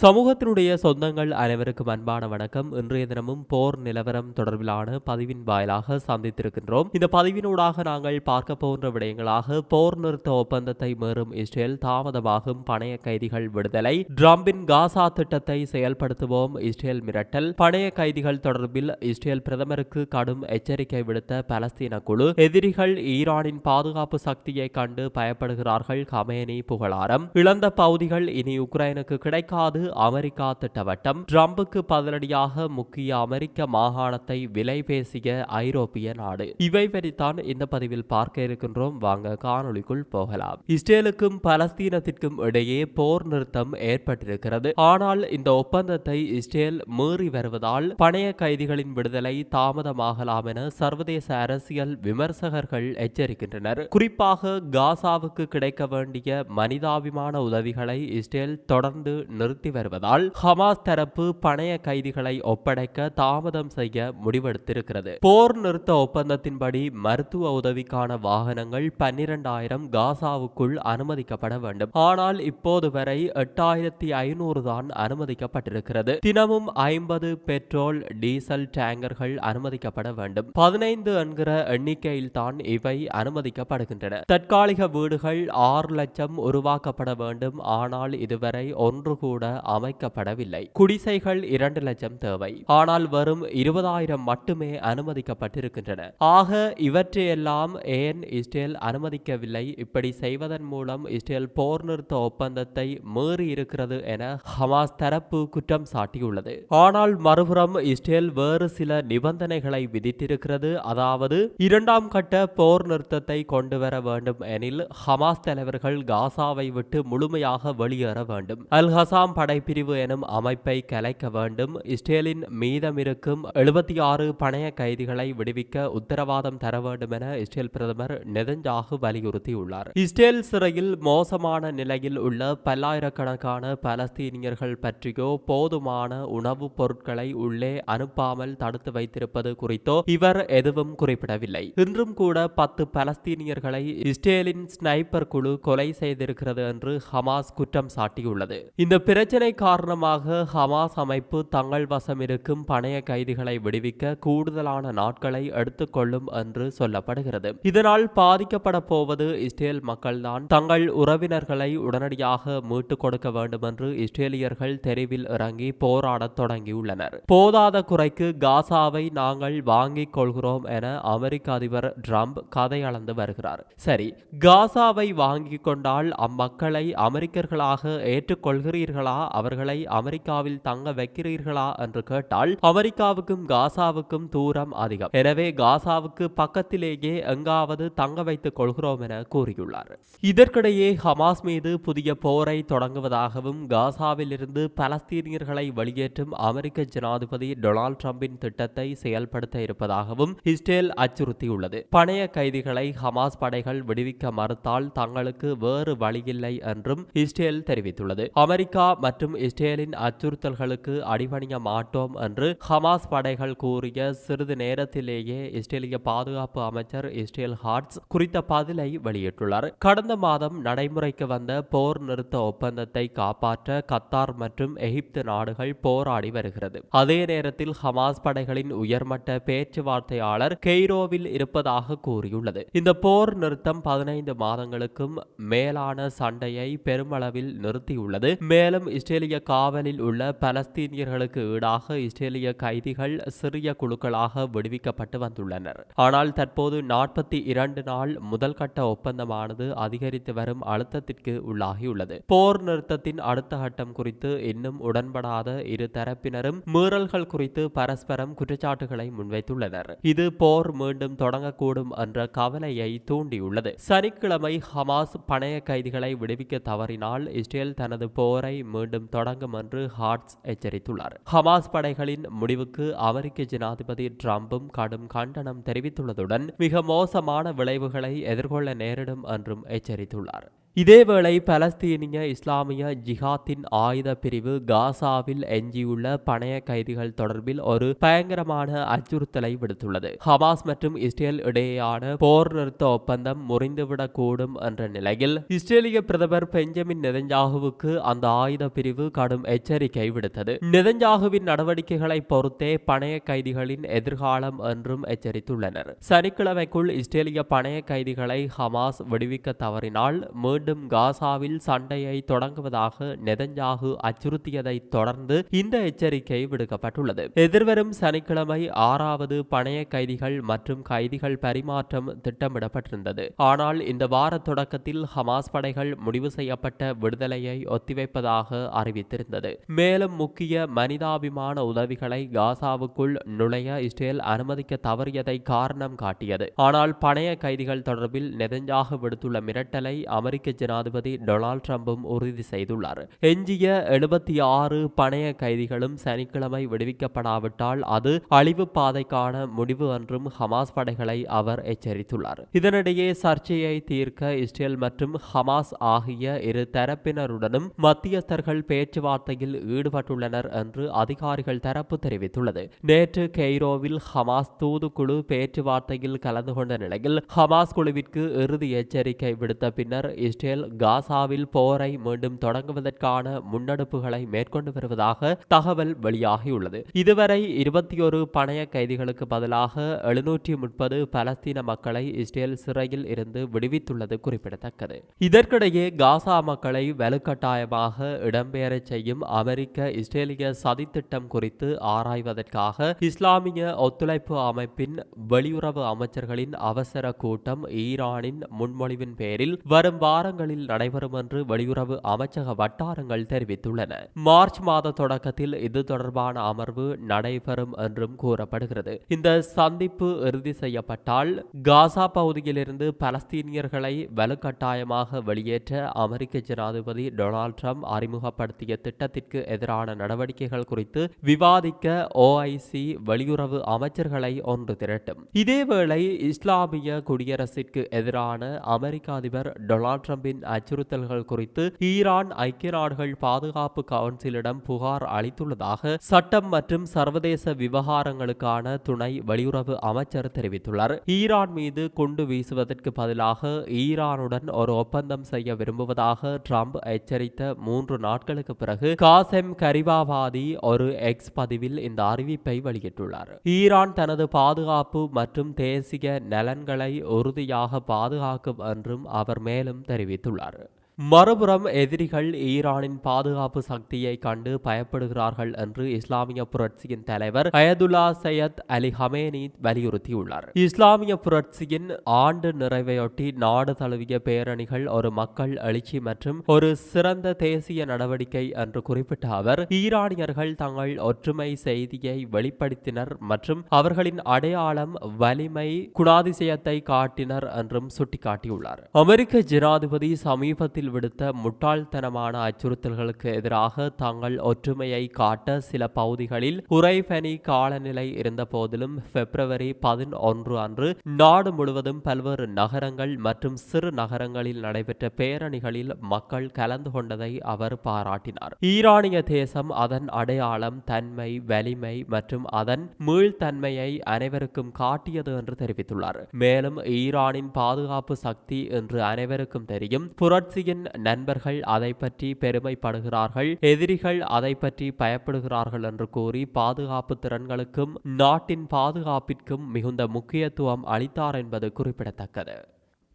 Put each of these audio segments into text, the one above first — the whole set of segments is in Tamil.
சமூகத்தினுடைய சொந்தங்கள் அனைவருக்கும் அன்பான வணக்கம். இன்றைய தினமும் போர் நிலவரம் தொடர்பிலான பதிவின் வாயிலாக சந்தித்திருக்கின்றோம். இந்த பதிவினூடாக நாங்கள் பார்க்க போன்ற விடயங்களாக போர் நிறுத்த ஒப்பந்தத்தை மீறும் இஸ்ரேல் தாமதமாகும் பணைய கைதிகள் விடுதலை ட்ரம்பின் காசா திட்டத்தை செயல்படுத்துவோம் இஸ்ரேல் மிரட்டல் பணைய கைதிகள் தொடர்பில் இஸ்ரேல் பிரதமருக்கு கடும் எச்சரிக்கை விடுத்த பலஸ்தீன குழு எதிரிகள் ஈரானின் பாதுகாப்பு சக்தியை கண்டு பயப்படுகிறார்கள். கமேனி புகழாரம். இழந்த பகுதிகள் இனி உக்ரைனுக்கு கிடைக்காது. அமெரிக்கா திட்டவட்டம் ட்ரம்புக்கு பதிலடியாக முக்கிய அமெரிக்க மாகாணத்தை விலை பேசிய ஐரோப்பிய நாடு. இவை பற்றித்தான் இந்த பதிவில் பார்க்க இருக்கின்றோம். வாங்க காணொளிக்குள் போகலாம். இஸ்ரேலுக்கும் பலஸ்தீனத்திற்கும் இடையே போர் நிறுத்தம் ஏற்பட்டிருக்கிறது. ஆனால் இந்த ஒப்பந்தத்தை இஸ்ரேல் மீறி வருவதால் பணைய கைதிகளின் விடுதலை தாமதமாகலாம் என சர்வதேச அரசியல் விமர்சகர்கள் எச்சரிக்கின்றனர். குறிப்பாக காசாவுக்கு கிடைக்க வேண்டிய மனிதாபிமான உதவிகளை இஸ்ரேல் தொடர்ந்து நிறுத்தி வருவதால் ஹமாஸ் தரப்பு பணைய கைதிகளை ஒப்படைக்க தாமதம் செய்ய முடிவெடுத்திருக்கிறது. போர் நிறுத்த ஒப்பந்தத்தின்படி மருத்துவ உதவிக்கான வாகனங்கள் பன்னிரண்டாயிரம் காசாவுக்குள் அனுமதிக்கப்பட வேண்டும். ஆனால் இப்போது வரை எட்டாயிரத்தி ஐநூறு தான் அனுமதிக்கப்பட்டிருக்கிறது. தினமும் ஐம்பது பெட்ரோல் டீசல் டேங்கர்கள் அனுமதிக்கப்பட வேண்டும். பதினைந்து என்கிற எண்ணிக்கையில் தான் இவை அனுமதிக்கப்படுகின்றன. தற்காலிக வீடுகள் ஆறு லட்சம் உருவாக்கப்பட வேண்டும். ஆனால் இதுவரை ஒன்று கூட அமைக்கப்படவில்லை. குடிசைகள் இரண்டு லட்சம் தேவை. ஆனால் வரும் இருபதாயிரம் மட்டுமே அனுமதிக்கப்பட்டிருக்கின்றன. ஆக இவற்றையெல்லாம் ஏன் இஸ்ரேல் அனுமதிக்கவில்லை? இப்படி செய்வதன் மூலம் இஸ்ரேல் போர் நிறுத்த ஒப்பந்தத்தை மீறி இருக்கிறது என ஹமாஸ் தரப்பு குற்றம் சாட்டியுள்ளது. ஆனால் மறுபுறம் இஸ்ரேல் வேறு சில நிபந்தனைகளை விதித்திருக்கிறது. அதாவது இரண்டாம் கட்ட போர் நிறுத்தத்தை கொண்டு வர வேண்டும் எனில் ஹமாஸ் தலைவர்கள் காசாவை விட்டு முழுமையாக வெளியேற வேண்டும். அல் ஹசாம் படைப்பிரிவு எனும் அமைப்பை கலைக்க வேண்டும். இஸ்ரேலின் மீதமிருக்கும் எழுபத்தி ஆறு பணைய கைதிகளை விடுவிக்க உத்தரவாதம் தர வேண்டும் என இஸ்ரேல் பிரதமர் நெதஞ்சாகு வலியுறுத்தியுள்ளார். இஸ்ரேல் சிறையில் மோசமான நிலையில் உள்ள பல்லாயிரக்கணக்கான பலஸ்தீனியர்கள் பற்றியோ போதுமான உணவுப் பொருட்களை உள்ளே அனுப்பாமல் தடுத்து வைத்திருப்பது குறித்தோ இவர் எதுவும் குறிப்பிடவில்லை. இன்றும் கூட பத்து பலஸ்தீனியர்களை இஸ்ரேலின் ஸ்னைப்பர் குழு கொலை செய்திருக்கிறது என்று ஹமாஸ் குற்றம் சாட்டியுள்ளது. இந்த பிரச்சினை காரணமாக ஹமாஸ் அமைப்பு தங்கள் வசம் இருக்கும் பணைய கைதிகளை விடுவிக்க கூடுதலான நாட்களை எடுத்துக்கொள்ளும் என்று சொல்லப்படுகிறது. இதனால் பாதிக்கப்பட போவது இஸ்ரேல் மக்கள்தான். தங்கள் உறவினர்களை உடனடியாக மீட்டுக் கொடுக்க வேண்டும் என்று இஸ்ரேலியர்கள் தெருவில் இறங்கி போராடத் தொடங்கியுள்ளனர். போதாத குறைக்கு காசாவை நாங்கள் வாங்கிக் கொள்கிறோம் என அமெரிக்க அதிபர் ட்ரம்ப் கதை அளந்து வருகிறார். சரி காசாவை வாங்கிக் கொண்டால் அம்மக்களை அமெரிக்கர்களாக ஏற்றுக்கொள்கிறீர்களா அவர்களை அமெரிக்காவில் தங்க வைக்கிறீர்களா என்று கேட்டால் அமெரிக்காவுக்கும் காசாவுக்கும் தூரம் அதிகம். எனவே காசாவுக்கு பக்கத்திலேயே எங்காவது தங்க வைத்துக் கொள்கிறோம் என கூறியுள்ளார். இதற்கிடையே ஹமாஸ் மீது புதிய போரை தொடங்குவதாகவும் காசாவில் இருந்து பலஸ்தீனியர்களை வெளியேற்றும் அமெரிக்க ஜனாதிபதி டொனால்ட் டிரம்பின் திட்டத்தை செயல்படுத்த இருப்பதாகவும் இஸ்ரேல் அச்சுறுத்தியுள்ளது. பணைய கைதிகளை ஹமாஸ் படைகள் விடுவிக்க மறுத்தால் தங்களுக்கு வேறு வழியில்லை என்றும் இஸ்ரேல் தெரிவித்துள்ளது. அமெரிக்கா மற்றும் இஸ்ரேலின் அச்சுறுத்தல்களுக்கு அடிபணிய மாட்டோம் என்று ஹமாஸ் படைகள் கூறிய சிறிது நேரத்திலேயே இஸ்ரேலிய பாதுகாப்பு அமைச்சர் இஸ்ரேல் ஹார்ட்ஸ் குறித்த பதிலை வெளியிட்டுள்ளார். கடந்த மாதம் நடைமுறைக்கு வந்த போர் நிறுத்த ஒப்பந்தத்தை காப்பாற்ற கத்தார் மற்றும் எகிப்து நாடுகள் போராடி வருகிறது. அதே நேரத்தில் ஹமாஸ் படைகளின் உயர்மட்ட பேச்சுவார்த்தையாளர் கெய்ரோவில் இருப்பதாக கூறியுள்ளது. இந்த போர் நிறுத்தம் பதினைந்து மாதங்களுக்கும் மேலான சண்டையை பெருமளவில் நிறுத்தியுள்ளது. மேலும் இஸ்ரேலிய காவலில் உள்ள பலஸ்தீனியர்களுக்கு ஈடாக இஸ்ரேலிய கைதிகள் சிறிய குழுக்களாக விடுவிக்கப்பட்டு வந்துள்ளனர். ஆனால் தற்போது நாற்பத்தி இரண்டு நாள் முதல் கட்ட ஒப்பந்தமானது அதிகரித்து வரும் அழுத்தத்திற்கு உள்ளாகியுள்ளது. போர் நிறுத்தத்தின் அடுத்த கட்டம் குறித்து இன்னும் உடன்படாத இரு தரப்பினரும் மீறல்கள் குறித்து பரஸ்பரம் குற்றச்சாட்டுகளை முன்வைத்துள்ளனர். இது போர் மீண்டும் தொடங்கக்கூடும் என்ற கவலையை தூண்டியுள்ளது. சனிக்கிழமை ஹமாஸ் பணைய கைதிகளை விடுவிக்க தவறினால் இஸ்ரேல் தனது போரை மீண்டும் தொடங்கும் என்று ஹார்ட்ஸ் எச்சரித்துள்ளார். ஹமாஸ் படைகளின் முடிவுக்கு அமெரிக்க ஜனாதிபதி டிரம்பும் கடும் கண்டனம் தெரிவித்துள்ளதுடன் மிக மோசமான விளைவுகளை எதிர்கொள்ள நேரிடும் என்றும் எச்சரித்துள்ளார். இதேவேளை பலஸ்தீனிய இஸ்லாமிய ஜிஹாத்தின் ஆயுத பிரிவு காசாவில் எஞ்சியுள்ள பணைய கைதிகள் தொடர்பில் ஒரு பயங்கரமான அச்சுறுத்தலை விடுத்துள்ளது. ஹமாஸ் மற்றும் இஸ்ரேல் இடையேயான போர் நிறுத்த ஒப்பந்தம் முறிந்துவிடக்கூடும் என்ற நிலையில் இஸ்ரேலிய பிரதமர் பெஞ்சமின் நெதஞ்சாகுவுக்கு அந்த ஆயுத பிரிவு கடும் எச்சரிக்கை விடுத்தது. நெதஞ்சாகுவின் நடவடிக்கைகளை பொறுத்தே பணைய கைதிகளின் எதிர்காலம் என்றும் எச்சரித்துள்ளனர். சனிக்கிழமைக்குள் இஸ்ரேலிய பணைய கைதிகளை ஹமாஸ் விடுவிக்க தவறினால் மீண்டும் காசாவில் சண்டையை தொடங்குவதாக நெதஞ்சாகு அச்சுறுத்தியதை தொடர்ந்து இந்த எச்சரிக்கை விடுக்கப்பட்டுள்ளது. எதிர்வரும் சனிக்கிழமை ஆறாவது பணைய கைதிகள் மற்றும் கைதிகள் பரிமாற்றம் திட்டமிடப்பட்டிருந்தது. ஆனால் இந்த வார தொடக்கத்தில் ஹமாஸ் படைகள் முடிவு செய்யப்பட்ட விடுதலையை ஒத்திவைப்பதாக அறிவித்திருந்தது. மேலும் முக்கிய மனிதாபிமான உதவிகளை காசாவுக்குள் நுழைய இஸ்ரேல் அனுமதிக்க தவறியதை காரணம் காட்டியது. ஆனால் பணைய கைதிகள் தொடர்பில் நெதஞ்சாக விடுத்துள்ள மிரட்டலை அமெரிக்க ஜனாதிபதி டொனால்ட் ட்ரம்பும் உறுதி செய்துள்ளார். எஞ்சிய எழுபத்தி ஆறு பணைய கைதிகளும் சனிக்கிழமை விடுவிக்கப்படாவிட்டால் அது அழிவு பாதைக்கான முடிவு என்றும் ஹமாஸ் படைகளை அவர் எச்சரித்துள்ளார். இதனிடையே சர்ச்சையை தீர்க்க இஸ்ரேல் மற்றும் ஹமாஸ் ஆகிய இரு தரப்பினருடனும் மத்தியஸ்தர்கள் பேச்சுவார்த்தையில் ஈடுபட்டுள்ளனர் என்று அதிகாரிகள் தரப்பு தெரிவித்துள்ளது. நேற்று கெய்ரோவில் ஹமாஸ் தூதுக்குழு பேச்சுவார்த்தையில் கலந்து கொண்ட நிலையில் ஹமாஸ் குழுவிற்கு இறுதி எச்சரிக்கை விடுத்த பின்னர் இஸ்ரேல் காசாவில் போரை மீண்டும் தொடங்குவதற்கான முன்னெடுப்புகளை மேற்கொண்டு வருவதாக தகவல் வெளியாகியுள்ளது. இதுவரை இருபத்தி ஒரு பணைய கைதிகளுக்கு பதிலாக எழுநூற்றி முப்பது பலஸ்தீன மக்களை இஸ்ரேல் சிறையில் இருந்து விடுவித்துள்ளது குறிப்பிடத்தக்கது. இதற்கிடையே காசா மக்களை வலுக்கட்டாயமாக இடம்பெயரச் செய்யும் அமெரிக்க இஸ்ரேலிய சதித்திட்டம் குறித்து ஆராய்வதற்காக இஸ்லாமிய ஒத்துழைப்பு அமைப்பின் வெளியுறவு அமைச்சர்களின் அவசர கூட்டம் ஈரானின் முன்மொழிவின் பேரில் வரும் வார வாரங்களில் நடைபெறும் என்று வெளியுறவு அமைச்சக வட்டாரங்கள் தெரிவித்துள்ளன. மார்ச் மாத தொடக்கத்தில் இது தொடர்பான அமர்வு நடைபெறும் என்றும் கூறப்படுகிறது. இந்த சந்திப்பு இறுதி செய்யப்பட்டால் காசா பகுதியிலிருந்து பலஸ்தீனியர்களை வலுக்கட்டாயமாக வெளியேற்ற அமெரிக்க ஜனாதிபதி டொனால்ட் ட்ரம்ப் அறிமுகப்படுத்திய திட்டத்திற்கு எதிரான நடவடிக்கைகள் குறித்து விவாதிக்க ஓஐசி வெளியுறவு அமைச்சர்களை ஒன்று திரட்டும். இதேவேளை இஸ்லாமிய குடியரசிற்கு எதிரான அமெரிக்க அதிபர் டொனால்ட் ட்ரம்பின் அச்சுறுத்தல்கள் குறித்து ஈரான் ஐக்கிய நாடுகள் பாதுகாப்பு கவுன்சிலிடம் புகார் அளித்துள்ளதாக சட்டம் மற்றும் சர்வதேச விவகாரங்களுக்கான துணை வெளியுறவு அமைச்சர் தெரிவித்துள்ளார். ஈரான் மீது குண்டு வீசுவதற்கு பதிலாக ஈரானுடன் ஒரு ஒப்பந்தம் செய்ய விரும்புவதாக ட்ரம்ப் எச்சரித்த மூன்று நாட்களுக்கு பிறகு காசெம் கரிவாவாதி ஒரு எக்ஸ் பதிவில் இந்த அறிவிப்பை வெளியிட்டுள்ளார். ஈரான் தனது பாதுகாப்பு மற்றும் தேசிய நலன்களை உறுதியாக பாதுகாக்கும் என்றும் அவர் மேலும் தெரிவித்தார் தெரிவித்துள்ளார் மறுபுறம் எதிரிகள் ஈரானின் பாதுகாப்பு சக்தியை கண்டு பயப்படுகிறார்கள் என்று இஸ்லாமிய புரட்சியின் தலைவர் அயதுல்லா சையத் அலி ஹமேனி வலியுறுத்தியுள்ளார். இஸ்லாமிய புரட்சியின் ஆண்டு நிறைவையொட்டி நாடு தழுவிய பேரணிகள் ஒரு மக்கள் எழுச்சி மற்றும் ஒரு சிறந்த தேசிய நடவடிக்கை என்று குறிப்பிட்ட அவர் ஈரானியர்கள் தங்கள் ஒற்றுமை செய்தியை வெளிப்படுத்தினர் மற்றும் அவர்களின் அடையாளம் வலிமை குணாதிசயத்தை காட்டினர் என்றும் சுட்டிக்காட்டியுள்ளார். அமெரிக்க ஜனாதிபதி சமீபத்தில் விடுத்த முட்டாள்தனமான அச்சுறுத்தல்களுக்கு எதிராக தங்கள் ஒற்றுமையை காட்ட சில பகுதிகளில் உரைபனி காலநிலை இருந்த போதிலும் பிப்ரவரி பதினொன்று அன்று நாடு முழுவதும் பல்வேறு நகரங்கள் மற்றும் சிறு நகரங்களில் நடைபெற்ற பேரணிகளில் மக்கள் கலந்து கொண்டதை அவர் பாராட்டினார். ஈரானிய தேசம் அதன் அடையாளம் தன்மை வலிமை மற்றும் அதன் மீள்தன்மையை அனைவருக்கும் காட்டியது என்று தெரிவித்துள்ளார். மேலும் ஈரானின் பாதுகாப்பு சக்தி என்று அனைவருக்கும் தெரியும். புரட்சியின் நண்பர்கள் அதை பற்றி பெருமைப்படுகிறார்கள் எதிரிகள் அதை பற்றி பயப்படுகிறார்கள் என்று கூறி பாதுகாப்பு திறன்களுக்கும் நாட்டின் பாதுகாப்பிற்கும் மிகுந்த முக்கியத்துவம் அளித்தார் என்பது குறிப்பிடத்தக்கது.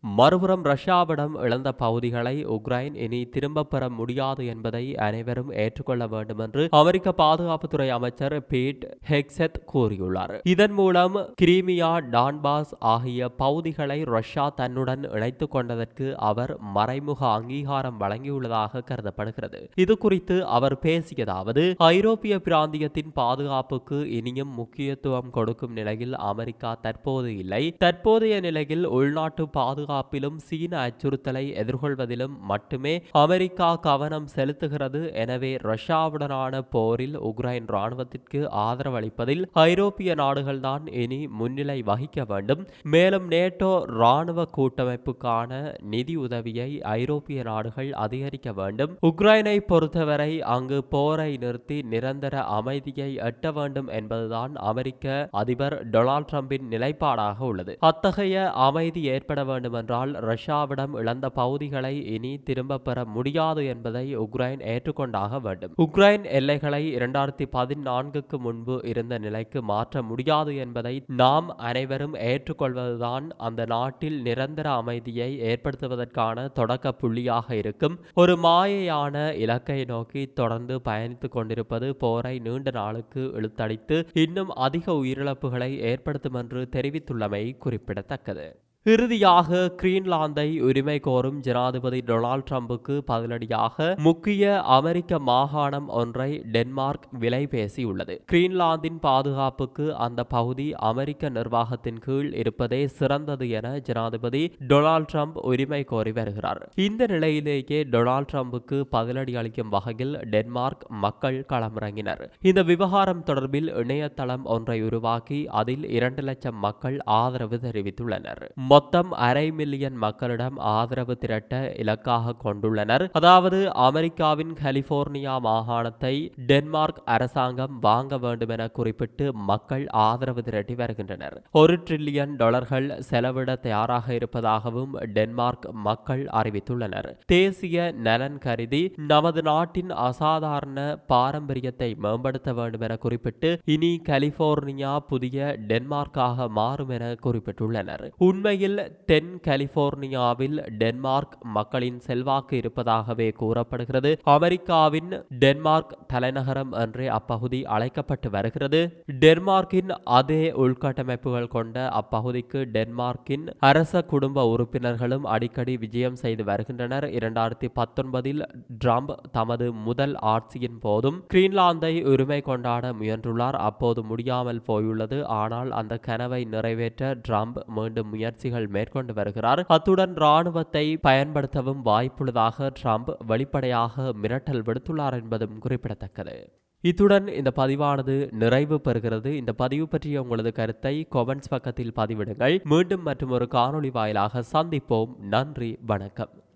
மறுபுறம் ரஷ்யாவிடம் இழந்த பகுதிகளை உக்ரைன் இனி திரும்பப் பெற முடியாது என்பதை அனைவரும் ஏற்றுக்கொள்ள வேண்டும் என்று அமெரிக்க பாதுகாப்புத்துறை அமைச்சர் பீட் ஹெக்செத் கூறியுள்ளார். இதன் மூலம் கிரீமியா டான்பாஸ் ஆகிய பகுதிகளை ரஷ்யா தன்னுடன் இணைத்துக் கொண்டதற்கு அவர் மறைமுக அங்கீகாரம் வழங்கியுள்ளதாக கருதப்படுகிறது. இது குறித்து அவர் பேசியதாவது ஐரோப்பிய பிராந்தியத்தின் பாதுகாப்புக்கு இனியும் முக்கியத்துவம் கொடுக்கும் நிலையில் அமெரிக்கா தற்போது இல்லை. தற்போதைய நிலையில் உள்நாட்டு பாதுகாப்பு பாதுகாப்பிலும் சீன அச்சுறுத்தலை எதிர்கொள்வதிலும் மட்டுமே அமெரிக்கா கவனம் செலுத்துகிறது. எனவே ரஷ்யாவுடனான போரில் உக்ரைன் ராணுவத்திற்கு ஆதரவளிப்பதில் ஐரோப்பிய நாடுகள்தான் இனி முன்னிலை வகிக்க வேண்டும். மேலும் நேட்டோ ராணுவ கூட்டமைப்புக்கான நிதி உதவியை ஐரோப்பிய நாடுகள் அதிகரிக்க வேண்டும். உக்ரைனை பொறுத்தவரை அங்கு போரை நிறுத்தி நிரந்தர அமைதியை எட்ட வேண்டும் என்பதுதான் அமெரிக்க அதிபர் டொனால்ட் ட்ரம்பின் நிலைப்பாடாக உள்ளது. அத்தகைய அமைதி ஏற்பட வேண்டும் ஏனென்றால் ரஷ்யாவிடம் இழந்த பகுதிகளை இனி திரும்ப பெற முடியாது என்பதை உக்ரைன் ஏற்றுக்கொண்டாக வேண்டும். உக்ரைன் எல்லைகளை இரண்டாயிரத்தி பதினான்குக்கு முன்பு இருந்த நிலைக்கு மாற்ற முடியாது என்பதை நாம் அனைவரும் ஏற்றுக்கொள்வதுதான் அந்த நாட்டில் நிரந்தர அமைதியை ஏற்படுத்துவதற்கான தொடக்க புள்ளியாக இருக்கும். ஒரு மாயையான இலக்கை நோக்கி தொடர்ந்து பயணித்துக் கொண்டிருப்பது போரை நீண்ட நாளுக்கு இழுத்தடித்து இன்னும் அதிக உயிரிழப்புகளை ஏற்படுத்தும் என்று தெரிவித்துள்ளமை குறிப்பிடத்தக்கது. இறுதியாக கிரீன்லாந்தை உரிமை கோரும் ஜனாதிபதி டொனால்ட் ட்ரம்புக்கு பதிலடியாக முக்கிய அமெரிக்க மாகாணம் ஒன்றை டென்மார்க் விலை பேசியுள்ளது. கிரீன்லாந்தின் பாதுகாப்புக்கு அந்த பகுதி அமெரிக்க நிர்வாகத்தின் கீழ் இருப்பதே சிறந்தது என ஜனாதிபதி டொனால்ட் ட்ரம்ப் உரிமை கோரி வருகிறார். இந்த நிலையிலேயே டொனால்ட் ட்ரம்புக்கு பதிலடி அளிக்கும் வகையில் டென்மார்க் மக்கள் களமிறங்கினர். இந்த விவகாரம் தொடர்பில் இணையதளம் ஒன்றை உருவாக்கி அதில் இரண்டு லட்சம் மக்கள் ஆதரவு தெரிவித்துள்ளனர். மொத்தம் அரை மில்லியன் மக்களிடம் ஆதரவு திரட்ட இலக்காக கொண்டுள்ளனர். அதாவது அமெரிக்காவின் கலிபோர்னியா மாகாணத்தை டென்மார்க் அரசாங்கம் வாங்க வேண்டும் என குறிப்பிட்டு மக்கள் ஆதரவு திரட்டி வருகின்றனர். ஒரு டிரில்லியன் டாலர்கள் செலவிட தயாராக இருப்பதாகவும் டென்மார்க் மக்கள் அறிவித்துள்ளனர். தேசிய நலன் கருதி நமது நாட்டின் அசாதாரண பாரம்பரியத்தை மேம்படுத்த வேண்டும் என குறிப்பிட்டு இனி கலிபோர்னியா புதிய டென்மார்க்காக மாறும் என குறிப்பிட்டுள்ளனர். உண்மையில் தென் கலிபோர்னியாவில் டென்மார்க் மக்களின் செல்வாக்கு இருப்பதாகவே கூறப்படுகிறது. அமெரிக்காவின் டென்மார்க் தலைநகரம் என்றே அப்பகுதி அழைக்கப்பட்டு வருகிறது. டென்மார்க்கின் அதே உள்கட்டமைப்புகள் கொண்ட அப்பகுதிக்கு டென்மார்க்கின் அரச குடும்ப உறுப்பினர்களும் அடிக்கடி விஜயம் செய்து வருகின்றனர். இரண்டாயிரத்தி பத்தொன்பதில் ட்ரம்ப் தமது முதல் ஆட்சியின் போதும் கிரீன்லாந்தை உரிமை கொண்டாட முயன்றுள்ளார். அப்போது முடியாமல் போயுள்ளது. ஆனால் அந்த கனவை நிறைவேற்ற ட்ரம்ப் மீண்டும் முயற்சிகள் முயற்சிகள் மேற்கொண்டு வருகிறார். அத்துடன் ராணுவத்தை பயன்படுத்தவும் வாய்ப்புள்ளதாக ட்ரம்ப் வெளிப்படையாக மிரட்டல் விடுத்துள்ளார் என்பதும் குறிப்பிடத்தக்கது. இத்துடன் இந்த பதிவானது நிறைவு பெறுகிறது. இந்த பதிவு பற்றிய உங்களது கருத்தை கொமெண்ட்ஸ் பக்கத்தில் பதிவிடுங்கள். மீண்டும் மற்றும் ஒரு காணொளி வாயிலாக சந்திப்போம். நன்றி வணக்கம்.